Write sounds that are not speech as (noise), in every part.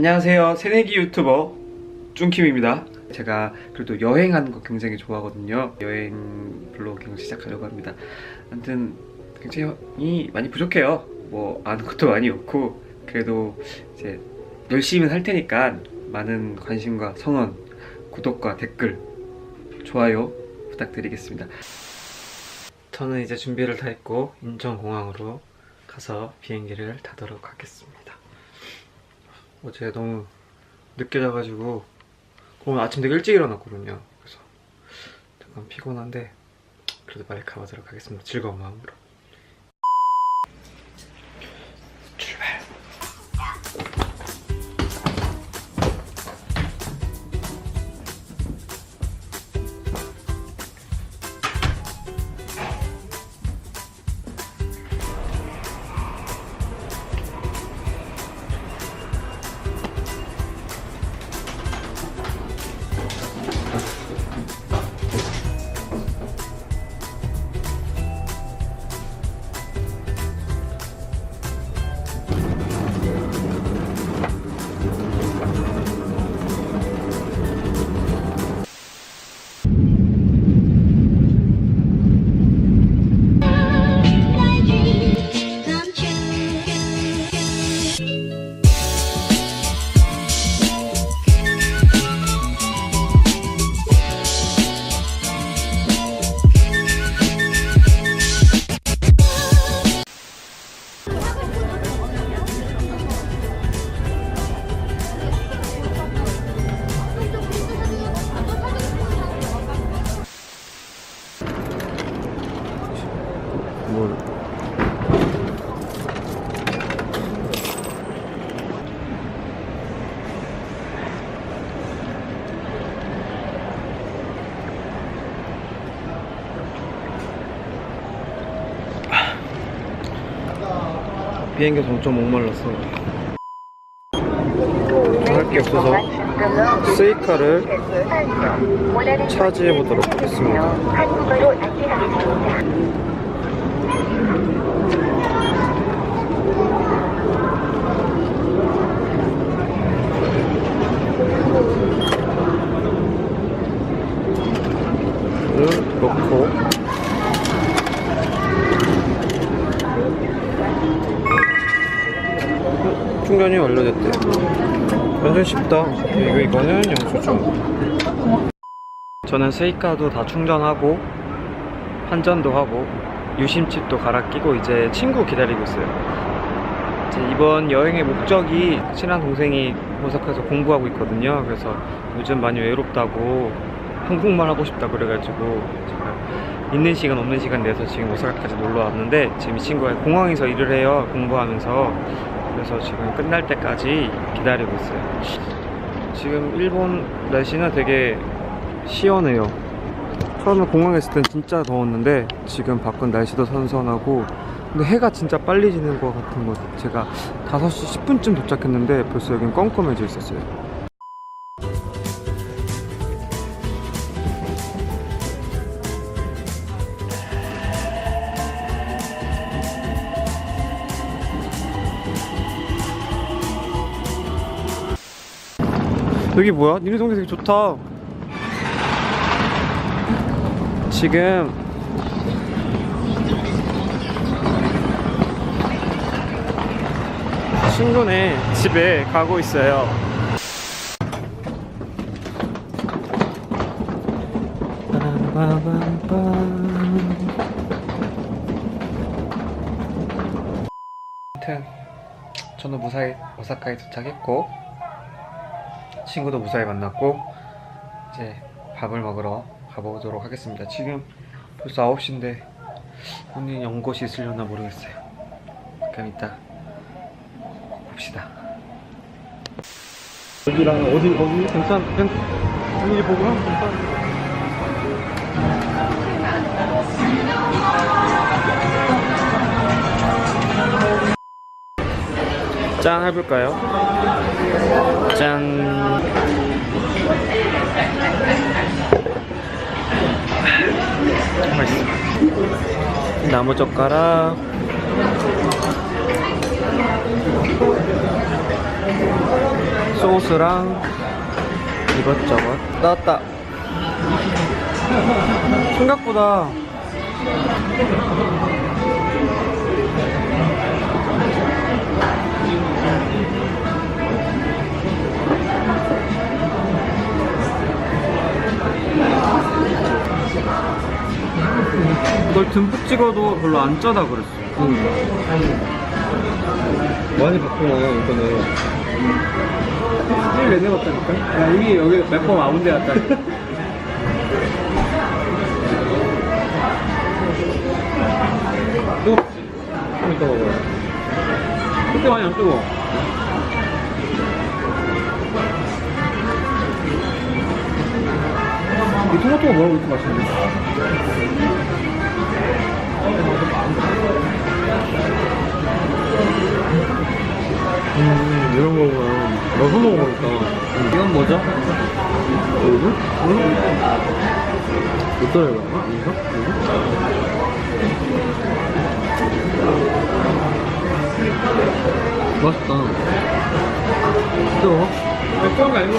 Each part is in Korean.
안녕하세요. 새내기 유튜버 쭝킴입니다. 제가 그래도 여행하는 거 굉장히 좋아하거든요. 여행 블로깅 시작하려고 합니다. 아무튼 굉장히 많이 부족해요. 뭐 아는 것도 많이 없고 그래도 이제 열심히 할 테니까 많은 관심과 성원, 구독과 댓글, 좋아요 부탁드리겠습니다. 저는 이제 준비를 다 했고 인천공항으로 가서 비행기를 타도록 하겠습니다. 어제 너무 늦게 자가지고 오늘 아침 되게 일찍 일어났거든요. 그래서 잠깐 피곤한데 그래도 빨리 가보도록 하겠습니다. 즐거운 마음으로. 뭘? 비행기에서 엄청 목말랐어. 할 게 없어서 세이카를 차지해 보도록 하겠습니다. 한국어로 안내하겠습니다. 을 넣고. 어, 충전이 완료됐대 완전 쉽다. 그리고 이거는 영수증 저는 세이카도 다 충전하고 환전도 하고 유심칩도 갈아 끼고 이제 친구 기다리고 있어요. 이제 이번 여행의 목적이 친한 동생이 오사카에서 공부하고 있거든요. 그래서 요즘 많이 외롭다고 한국말 하고 싶다 그래가지고 제가 있는 시간 없는 시간 내서 지금 오사카까지 놀러 왔는데 지금 이 친구가 공항에서 일을 해요 공부하면서. 그래서 지금 끝날 때까지 기다리고 있어요. 지금 일본 날씨는 되게 시원해요. 처음에 공항에 있을 땐 진짜 더웠는데 지금 밖은 날씨도 선선하고 근데 해가 진짜 빨리 지는 것 같은 거 제가 5시 10분쯤 도착했는데 벌써 여긴 껌껌해져 있었어요 여기 뭐야? 니네 동네 되게 좋다. 지금 친구네 집에 가고 있어요. 아무튼 저는 무사히 오사카에 도착했고 친구도 무사히 만났고 이제 밥을 먹으러 가보도록 하겠습니다. 지금 벌써 9시인데 오늘 연곳이 있으려나 모르겠어요. 그럼 이따 봅시다. 여기랑 어디 어디 괜찮 괜 분위기 보고 괜찮. 짠 해볼까요? 짠. 맛있어. 나무 젓가락. 소스랑 이것저것 나왔다 생각보다 듬뿍 찍어도 별로 안 짜다 그랬어 많이 바꾸나 이거는. 제일 내내 같다니까? 야 이미 여기 매콤 아운데 같다. 뜨겁지? 좀 이따 먹어요 그때 많이 안 뜨거워. 이 토마토가 뭐라고 이렇게 맛있는데? 음, 이런 거구나. 넣어서 먹어보니까. 이건 뭐죠? 여기? 어떤 애가? 이거? 이거? 맛있다. 뜨거워? 뜨거운 거 아니고.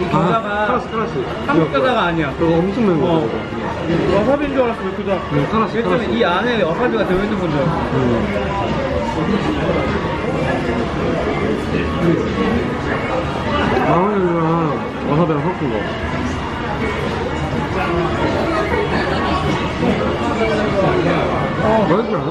이 겨자가 카라스, 카라스. 한국 겨자가 아니야. 그거 엄청 매운 거. 어. 와사비인 줄 알았어, 왜 크다. 응, 카라스, 일단은 카라스. 이 안에 와사비가 들어있는 건줄 알았어. 마늘이랑 와사비랑 섞은 거. 어, 맛있지 않아?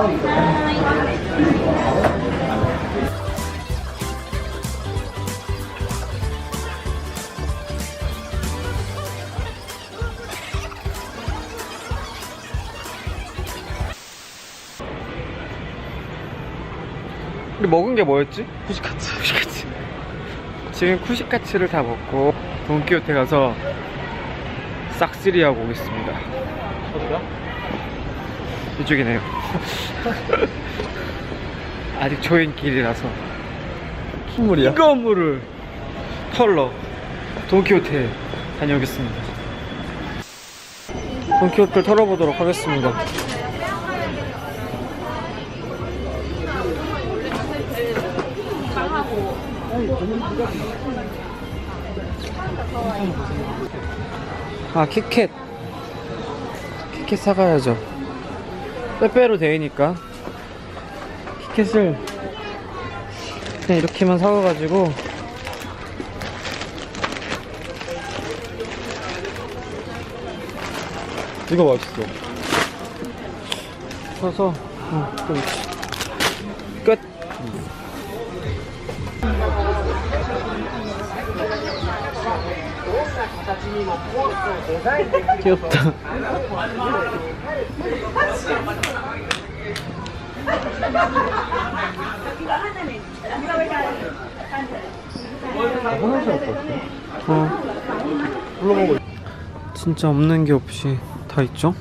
우리 먹은 게 뭐였지? 쿠시카츠. 쿠시카츠. 지금 쿠시카츠를 다 먹고 돈키호테 가서 싹쓸이 하고 오겠습니다. 어디가? 이쪽이네요. (laughs) 아직 조인 길이라서 선물이야? 이 건물을 털러 돈키호테 다녀오겠습니다. 돈키호테를 털어보도록 하겠습니다. 아 키캣 키캣 사가야죠 빼빼로 되니까 키캣을 그냥 이렇게만 사와가지고 이거 맛있어. 사서 어, 좀 끝. 귀엽다. 어. 진짜 없는 게 없이 다 있죠?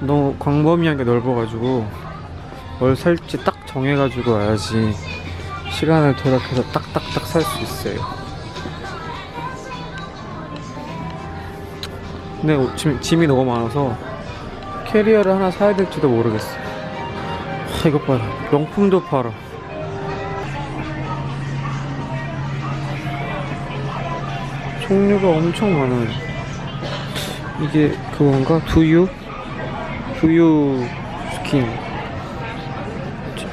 너무 광범위하게 넓어가지고 뭘 살지 딱 정해가지고 와야지 시간을 도락해서 딱딱딱 살 수 있어요. 근데 오- 짐, 짐이 너무 많아서 캐리어를 하나 사야 될지도 모르겠어. 아, 이것 봐라. 명품도 팔아. 종류가 엄청 많아요. 이게 그건가? 두유? 두유 스킨.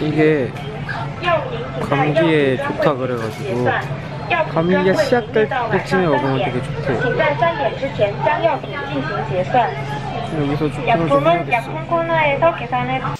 이게 감기에 좋다 그래가지고 감기가 시작될 때쯤에 먹으면 되게 좋대 여기서 조금을 좀 해야겠어